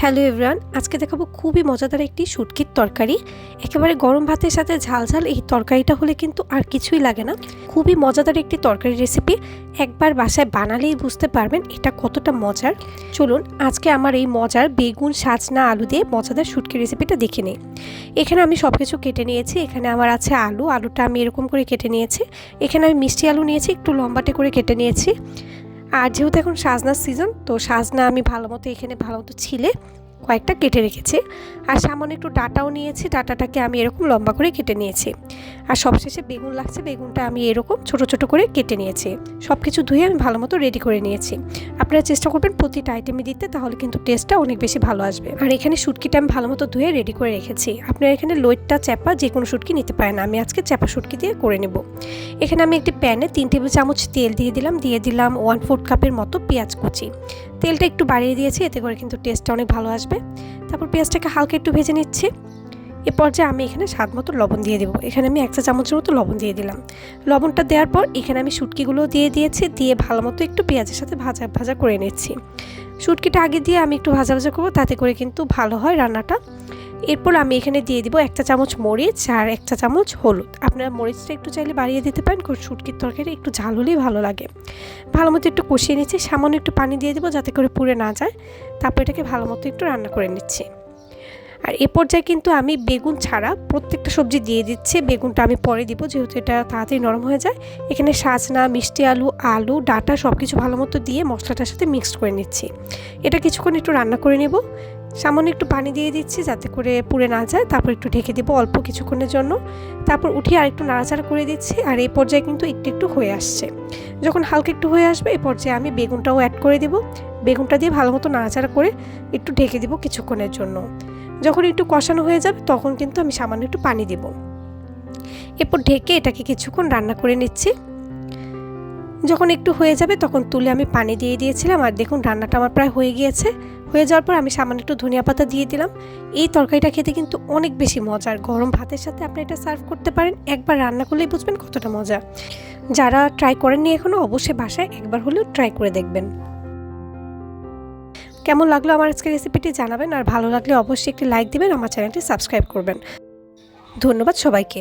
Hello everyone আজকে দেখাবো খুবই মজাদার একটি শুটকির তরকারি। একেবারে গরম ভাতের সাথে ঝাল ঝাল এই তরকারিটা হলে কিন্তু আর কিছুই লাগে না। খুবই মজাদার একটি তরকারি রেসিপি একবার বাসায় বানালেই বুঝতে পারবেন এটা কতটা মজার। চলুন, আজকে আমার এই মজার বেগুন, সাজনা, আলু দিয়ে মজাদার শুটকি রেসিপিটা দেখে নিই। এখানে আমি সব কিছু কেটে নিয়েছি। এখানে আমার আছে আলু। আলুটা আমি এরকম করে কেটে নিয়েছি। এখানে আমি মিষ্টি আলু নিয়েছি, একটু লম্বাটে করে কেটে নিয়েছি। আর যেহেতু এখন সাজনার সিজন তো সাজনা আমি ভালো মতো এখানে ভালো মতো ছিলে কয়েকটা কেটে রেখেছি। আর সামান্য একটু ডাটাও নিয়েছি, ডাটাটাকে আমি এরকম লম্বা করে কেটে নিয়েছি। আর সবশেষে বেগুন লাগছে, বেগুনটা আমি এরকম ছোট ছোট করে কেটে নিয়েছি। সব কিছু ধুয়ে আমি ভালো মতো রেডি করে নিয়েছি। আপনারা চেষ্টা করবেন প্রতিটা আইটেমে দিতে, তাহলে কিন্তু টেস্টটা অনেক বেশি ভালো আসবে। আর এখানে শুটকিটা আমি ভালো মতো ধুয়ে রেডি করে রেখেছি। আপনারা এখানে লোয়েটটা চ্যাপা যে কোনো শুটকি নিতে পারেন। আমি আজকে চ্যাপা শুটকি দিয়ে করে নেব। এখানে আমি একটি প্যানে তিন টেবিল চামচ তেল দিয়ে দিলাম। দিয়ে দিলাম ওয়ান ফোর্থ কাপের মতো পেঁয়াজ কুচি। তেলটা একটু বাড়িয়ে দিয়েছি, এতে করে কিন্তু টেস্টটা অনেক ভালো আসবে। তারপর পেঁয়াজটাকে হালকা একটু ভেজে নিচ্ছি। এ পর্যায়ে আমি এখানে স্বাদ মতো লবণ দিয়ে দেবো। এখানে আমি এক চা চামচের মতো লবণ দিয়ে দিলাম। লবণটা দেওয়ার পর এখানে আমি শুটকিগুলো দিয়ে দিয়েছি, দিয়ে ভালো মতো একটু পেঁয়াজের সাথে ভাজা ভাজা করে নিচ্ছি। শুটকিটা আগে দিয়ে আমি একটু ভাজা ভাজা করব, তাতে করে কিন্তু ভালো হয় রান্নাটা। এরপর আমি এখানে দিয়ে দিব একটা চামচ মরিচ আর একটা চামচ হলুদ। আপনারা মরিচটা একটু চাইলে বাড়িয়ে দিতে পারেন, কারণ শুটকির তরকারি একটু ঝাল হলেই ভালো লাগে। ভালো মতো একটু কষিয়ে নিচ্ছি, সামান্য একটু পানি দিয়ে দেবো যাতে করে পুড়ে না যায়। তারপর এটাকে ভালো মতো একটু রান্না করে নিচ্ছি। আর এ পর্যায়ে কিন্তু আমি বেগুন ছাড়া প্রত্যেকটা সবজি দিয়ে দিচ্ছি। বেগুনটা আমি পরে দিব, যেহেতু এটা তাড়াতাড়ি নরম হয়ে যায়। এখানে সাজনা, মিষ্টি আলু আলু, ডাটা সব কিছু ভালো মতো দিয়ে মশলাটার সাথে মিক্সড করে নিচ্ছি। এটা কিছুক্ষণ একটু রান্না করে নেব। সামান্য একটু পানি দিয়ে দিচ্ছি যাতে করে পুড়ে না যায়। তারপর একটু ঢেকে দেবো অল্প কিছুক্ষণের জন্য। তারপর উঠিয়ে আর একটু নাড়াচাড়া করে দিচ্ছি আর এই পর্যায়ে কিন্তু একটু একটু হয়ে আসছে। যখন হালকা একটু হয়ে আসবে এই পর্যায়ে আমি বেগুনটাও অ্যাড করে দেবো। বেগুনটা দিয়ে ভালো মতো নাড়াচাড়া করে একটু ঢেকে দেবো কিছুক্ষণের জন্য। যখন একটু কষানো হয়ে যাবে, তখন কিন্তু আমি সামান্য একটু পানি দেব। এরপর ঢেকে এটাকে কিছুক্ষণ রান্না করে নিচ্ছি। যখন একটু হয়ে যাবে, তখন তুলে আমি পানি দিয়ে দিয়েছিলাম। আর দেখুন, রান্নাটা আমার প্রায় হয়ে গিয়েছে। হয়ে যাওয়ার পর আমি সামান্য একটু ধনিয়া পাতা দিয়ে দিলাম। এই তরকারিটা খেতে কিন্তু অনেক বেশি মজার। গরম ভাতের সাথে আপনি এটা সার্ভ করতে পারেন। একবার রান্না করলেই বুঝবেন কতটা মজা। যারা ট্রাই করেননি এখনও অবশ্যই বাসায় একবার হলেও ট্রাই করে দেখবেন। কেমন লাগল আমার আজকের রেসিপিটি জানাবেন আর ভালো লাগলে অবশ্যই একটি লাইক দেবেন, আমার চ্যানেলটি সাবস্ক্রাইব করবেন। ধন্যবাদ সবাইকে।